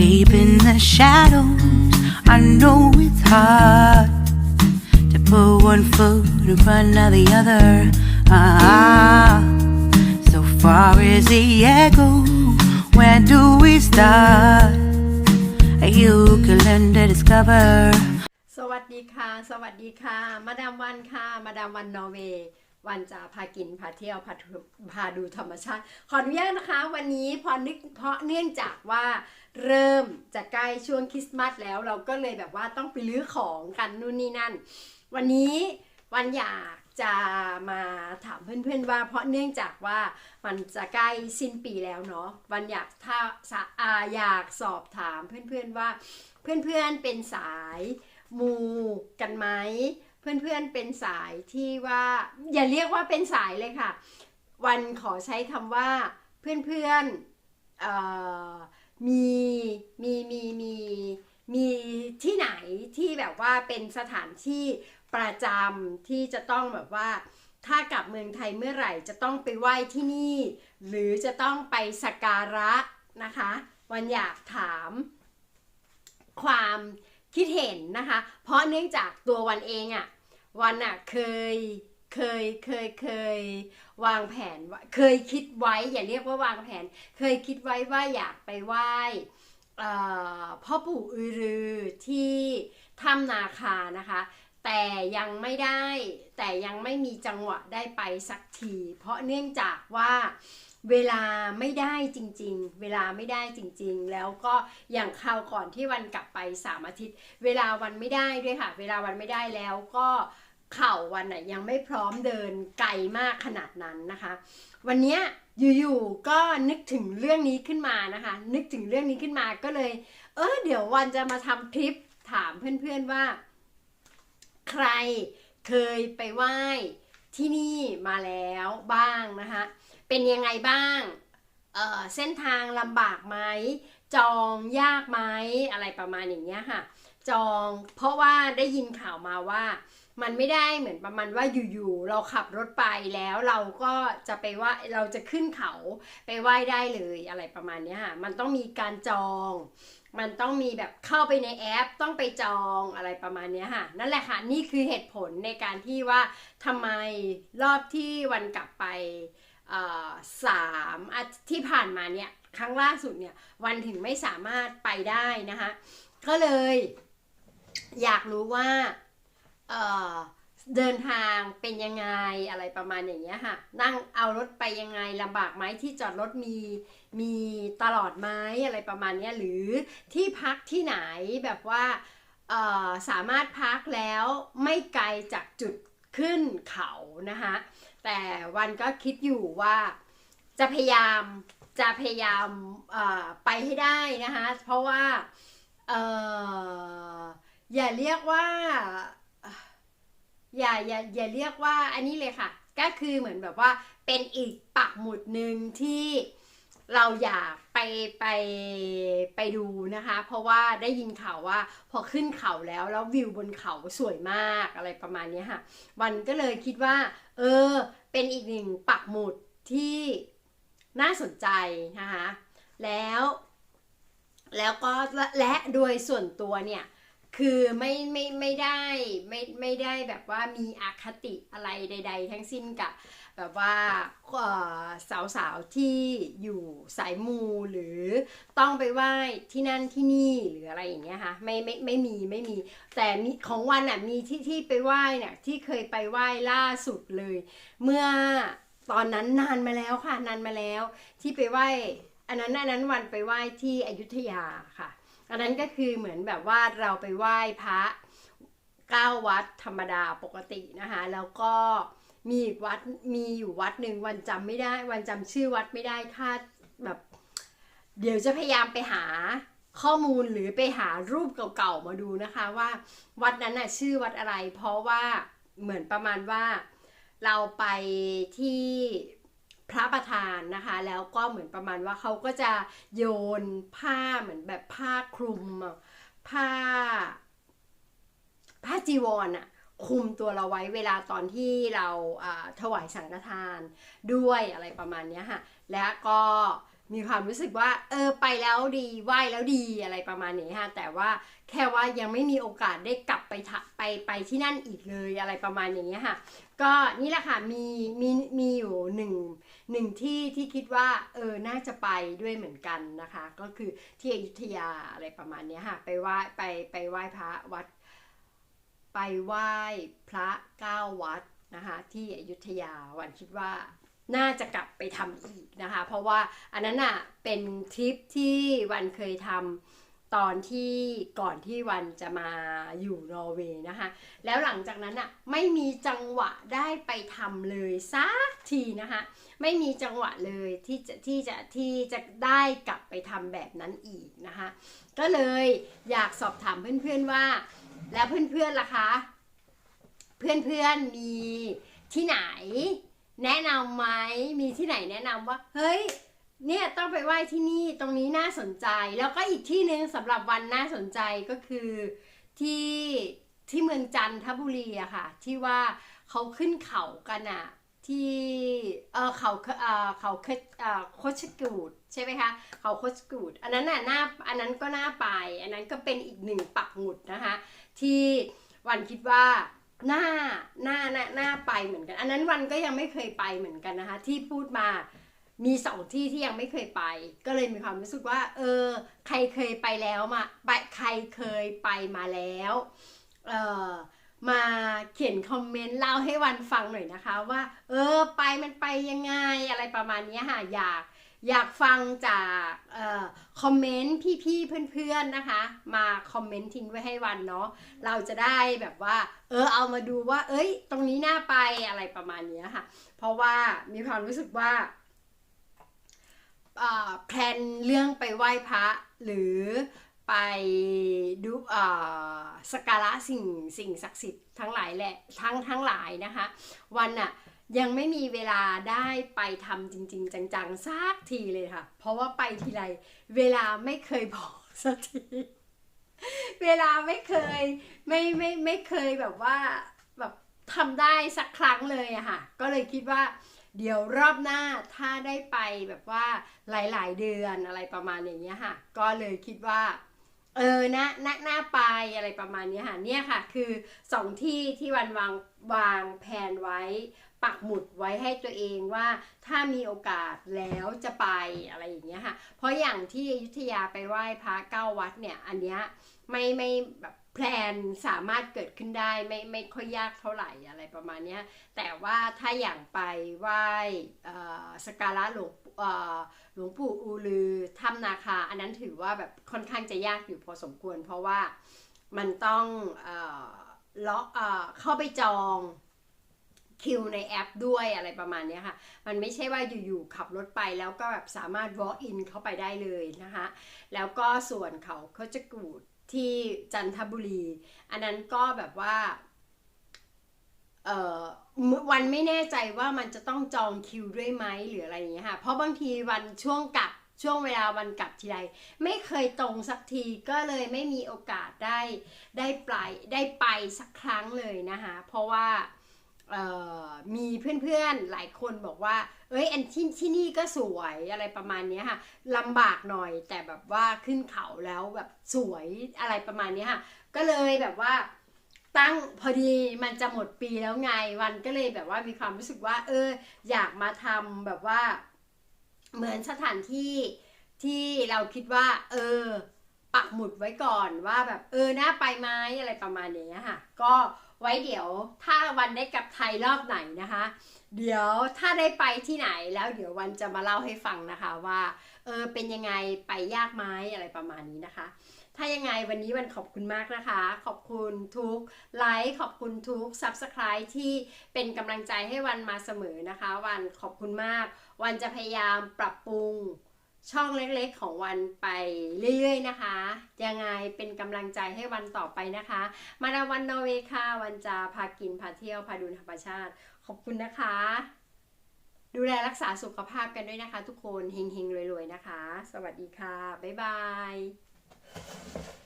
deep in the shadows. I know it's hard to put one foot in front of the other. Ah, so far is the echo. Where do we start? You can learn to discover. สวัสดีค่ะ สวัสดีค่ะ มาดามวันค่ะ มาดามวันนอร์เวย์ วันจะพากินพาเที่ยวพาพาดูธรรมชาติ ขออนุญาตนะคะ วันนี้พอนึกเพราะเนื่องจากว่าเริ่มจะใกล้ช่วงคริสต์มาสแล้ว เราก็เลยแบบว่าต้องไปรื้อของกันนู่นนี่นั่น วันนี้วันอยากจะมาถามเพื่อนๆว่า เพราะเนื่องจากว่ามันจะใกล้สิ้นปีแล้วเนาะวันอยากถ้าอาอยากสอบถามเพื่อนๆว่า เพื่อนๆเป็นสายมูกันไหม เพื่อนๆเป็นสายที่ว่าอย่าเรียกว่าเป็นสายเลยค่ะ วันขอใช้คำว่าเพื่อนๆเอ่อมีมีมีมีมีที่ไหนที่แบบว่าเป็นสถานที่ประจำที่จะต้องแบบว่าถ้ากลับเมืองไทยเมื่อไหร่จะต้องไปไหว้ที่นี่ หรือจะต้องไปสักการะนะคะ วันอยากถามความ คิดเห็นนะคะ เพราะเนื่องจากตัววันเองอะ่ะวันอะ่ะเคยเคยเคยเคยวางแผนเคยคิดไว้อย่าเรียกว่าวางแผน เคยคิดไว้ว่าอยากไปไหว้พ่อปู่อือรือที่ถ้ำนาคานะคะ แต่ยังไม่ได้แต่ยังไม่มีจังหวะได้ไปสักที เพราะเนื่องจากว่า เวลาไม่ได้จริง ๆ เวลาไม่ได้จริง ๆ แล้วก็อย่างคราวก่อนที่วันกลับไปสามอาทิตย์ เวลาวันไม่ได้ด้วยค่ะ เวลาวันไม่ได้แล้วก็เข่าวันน่ะยังไม่พร้อมเดินไกลมากขนาดนั้นนะคะ วันนี้อยู่ๆก็นึกถึงเรื่องนี้ขึ้นมานะคะ นึกถึงเรื่องนี้ขึ้นมาก็เลย เออเดี๋ยววันจะมาทำคลิปถามเพื่อนๆว่า ใครเคยไปไหว้ ที่นี่มาแล้วบ้างนะคะเป็นยังไงบ้างเเส้นทางลำบากไหมจองยากไหมอะไรประมาณอย่างเงี้ยค่ะ จองเพราะว่าได้ยินข่าวมาว่า มันไม่ได้เหมือนประมาณว่าอยู่ๆเราขับรถไปแล้วเราก็จะไปว่าเราจะขึ้นเขาไปไหว้ได้เลยอะไรประมาณนี้ค่ะมันต้องมีการจอง มันต้องมีแบบเข้าไปในแอป ต้องไปจองอะไรประมาณนี้ค่ะนั่นแหละค่ะนี่คือเหตุผลในการที่ว่าทำไมรอบที่วันกลับไปอ่อสามที่ผ่านมาเนี่ยครั้งล่าสุดเนี่ยวันถึงไม่สามารถไปได้นะคะก็เลยอยากรู้ว่า เดินทางเป็นยังไงอะไรประมาณอย่างเงี้ยค่ะ นั่งเอารถไปยังไงลำบากไหมที่จอดรถมีมีตลอดไหมอะไรประมาณเนี้ยหรือที่พักที่ไหนแบบว่าสามารถพักแล้วไม่ไกลจากจุดขึ้นเขานะคะแต่วันก็คิดอยู่ว่าจะพยายามจะพยายามไปให้ได้นะคะเพราะว่าอออย่าเรียกว่า อย่าอย่าอย่าเรียกว่าอันนี้เลยค่ะ ก็คือเหมือนแบบว่าเป็นอีกปักหมุดหนึ่งที่เราอยากไปไปไปดูนะคะ เพราะว่าได้ยินข่าวว่าพอขึ้นเขาแล้วแล้ววิวบนเขาสวยมากอะไรประมาณนี้ค่ะ วันก็เลยคิดว่า เออ เป็นอีกหนึ่งปักหมุดที่น่าสนใจนะคะ แล้ว แล้วก็และโดยส่วนตัวเนี่ย คือไม่ไม่ไม่ได้ไม่ไม่ได้แบบว่ามีอคติอะไรใด ๆ ทั้งสิ้นกับแบบว่าสาวสาวๆที่อยู่สายมูหรือต้องไปไหว้ที่นั่นที่นี่หรืออะไรอย่างเงี้ยค่ะไม่ไม่ไม่มีไม่มี แต่มีของวันอะมีที่ที่ไปไหว้เนี่ยที่เคยไปไหว้ล่าสุดเลย เมื่อตอนนั้นนานมาแล้วค่ะนานมาแล้ว ที่ไปไหว้อันนั้นอันนั้นวันไปไหว้ที่อยุธยาค่ะ อันนั้นก็คือเหมือนแบบว่าเราไปไหว้พระเก้าวัดธรรมดาปกตินะคะ แล้วก็มีวัดมีอยู่วัดหนึ่งวันจำไม่ได้ วันจำชื่อวัดไม่ได้คาดแบบเดี๋ยวจะพยายามไปหาข้อมูลหรือไปหารูปเก่าๆมาดูนะคะว่าวัดนั้นน่ะชื่อวัดอะไร เพราะว่าเหมือนประมาณว่าเราไปที่ พระประธานนะคะ แล้วก็เหมือนประมาณว่าเขาก็จะโยนผ้าเหมือนแบบผ้าคลุมผ้า ผ้าจีวรอะคลุมตัวเราไว้เวลาตอนที่เราถวายสังฆทานด้วยอะไรประมาณนี้ค่ะ และก็ มีความรู้สึกว่าเออไปแล้วดีไหวแล้วดีอะไรประมาณนี้ค่ะแต่ว่าแค่ว่ายังไม่มีโอกาสได้กลับไปทะไปไปที่นั่นอีกเลยอะไรประมาณอย่างเงี้ยค่ะ ก็นี่แหละค่ะมีมีมีอยู่หนึ่งหนึ่งที่ที่คิดว่าเออน่าจะไปด้วยเหมือนกันนะคะ ก็คือที่อยุธยาอะไรประมาณนี้ค่ะ ไปไหว้ไปไปไหว้พระวัด ไปไหว้พระเก้าวัดนะคะ ที่อยุธยาวันคิดว่า น่าจะกลับไปทำอีกนะคะ เพราะว่าอันนั้นอะเป็นทริปที่วันเคยทำตอนที่ก่อนที่วันจะมาอยู่นอร์เวย์นะคะ แล้วหลังจากนั้นอะไม่มีจังหวะได้ไปทำเลยสักทีนะคะไม่มีจังหวะเลยที่จะที่จะที่จะได้กลับไปทำแบบนั้นอีกนะคะ ก็เลยอยากสอบถามเพื่อนๆว่า แล้วเพื่อนๆล่ะคะ เพื่อนๆมีที่ไหน แนะนำไหมมีที่ไหนแนะนำว่า เฮ้ย เนี่ยต้องไปไหว้ที่นี่ตรงนี้น่าสนใจ แล้วก็อีกที่หนึ่งสำหรับวันน่าสนใจก็คือที่ที่เมืองจันทบุรีอะค่ะ ที่ว่าเขาขึ้นเขากันอะที่เออเขาเออเขาเคเออโคชกูดใช่ไหมคะเขาโคชกูดอันนั้นน่ะน่าอันนั้นก็น่าไป อันนั้นก็เป็นอีกหนึ่งปักหมุดนะคะ ที่วันคิดว่า หน่าหน่าน่าน่าไปเหมือนกัน อันนั้นวันก็ยังไม่เคยไปเหมือนกันนะคะ ที่พูดมามีสองที่ที่ยังไม่เคยไป ก็เลยมีความรู้สึกว่า เออ ใครเคยไปแล้วมาไปใครเคยไปมาแล้วเออมาเขียนคอมเมนต์เล่าให้วันฟังหน่อยนะคะ ว่า เออ ไปมันไปยังไงอะไรประมาณนี้ค่ะอยาก อยากฟังจากออคอมเมนต์พี่ๆเพื่อนๆนะคะ มาคอมเมนต์ทิ้งไว้ให้วันเนาะเราจะได้แบบว่า เออเอามาดูว่า เอ้ย ตรงนี้น่าไปอะไรประมาณนี้ค่ะ เพราะว่ามีความรู้สึกว่าแพลนเรื่องไปไหว้พระหรือไปดูเอ่อสกการะสิ่งสิ่งศักดิ์สิทธิ์ทั้งหลายแหละทั้งทั้งหลายนะคะ วันอะ ยังไม่มีเวลาได้ไปทำจริง ๆ จังๆสักทีเลยค่ะ เพราะว่าไปทีไรเวลาไม่เคยพอสักที เวลาไม่เคยไม่ไม่ไม่เคยแบบว่าแบบทำได้สักครั้งเลยอะค่ะ ก็เลยคิดว่าเดี๋ยวรอบหน้าถ้าได้ไปแบบว่าหลาย ๆ เดือนอะไรประมาณอย่างเงี้ยค่ะ ก็เลยคิดว่าเออนะนะน่าไปอะไรประมาณนี้ค่ะ เนี่ยค่ะ คือสองที่ที่วันวางวางแผนไว้ ปักหมุดไว้ให้ตัวเองว่าถ้ามีโอกาสแล้วจะไปอะไรอย่างเงี้ยค่ะ เพราะอย่างที่อยุธยาไปไหว้พระเก้าวัดเนี่ย อันเนี้ยไม่ไม่แบบแพลนสามารถเกิดขึ้นได้ไม่ไม่ค่อยยากเท่าไหร่อะไรประมาณเนี้ยแต่ว่าถ้าอย่างไปไหว้สการะหลวงหลวงปู่อูลือถ้ำนาคา อันนั้นถือว่าแบบค่อนข้างจะยากอยู่พอสมควร เพราะว่ามันต้องเอ่อล็อกเอเข้าไปจอง คิวในแอปด้วยอะไรประมาณนี้ค่ะ มันไม่ใช่ว่าอยู่ๆขับรถไปแล้วก็แบบสามารถ walk in เข้าไปได้เลยนะคะ แล้วก็ส่วนเขาเขาจะกูดที่จันทบุรี อันนั้นก็แบบว่าเอ่อวันไม่แน่ใจว่ามันจะต้องจองคิวด้วยไหมหรืออะไรอย่างเงี้ยค่ะ เพราะบางทีวันช่วงกลับช่วงเวลาวันกลับทีไรไม่เคยตรงสักทีก็เลยไม่มีโอกาสได้ได้ไปได้ไปสักครั้งเลยนะคะ เพราะว่า มีเพื่อนๆหลายคนบอกว่า เอ้ยอันที่ที่นี่ก็สวยอะไรประมาณนี้ค่ะลำบากหน่อยแต่แบบว่าขึ้นเขาแล้วแบบสวยอะไรประมาณนี้ค่ะก็เลยแบบว่าตั้งพอดีมันจะหมดปีแล้วไงวันก็เลยแบบว่ามีความรู้สึกว่า เออ อยากมาทำแบบว่า เหมือนสถานที่ที่เราคิดว่า เออ ปักหมุดไว้ก่อนว่าแบบเออน่าไปไหมอะไรประมาณอย่างเงี้ค่ะ ก็ ไว้เดี๋ยวถ้าวันได้กลับไทยรอบไหนนะคะ เดี๋ยวถ้าได้ไปที่ไหนแล้วเดี๋ยววันจะมาเล่าให้ฟังนะคะว่าเออเป็นยังไงไปยากไหมอะไรประมาณนี้นะคะ ถ้ายังไงวันนี้วันขอบคุณมากนะคะ ขอบคุณทุกไลค์ขอบคุณทุก Subscribe ที่เป็นกำลังใจให้วันมาเสมอนะคะ วันขอบคุณมาก วันจะพยายามปรับปรุง ช่องเล็กๆของวันไปเรื่อยๆนะคะ ยังไงเป็นกำลังใจให้วันต่อไปนะคะ มาดาวันนอเวค่ะ วันจะพากินพาเที่ยวพาดูธรรมชาติ ขอบคุณนะคะ ดูแลรักษาสุขภาพกันด้วยนะคะ ทุกคนเฮงๆรวยๆนะคะ สวัสดีค่ะ บ๊ายบาย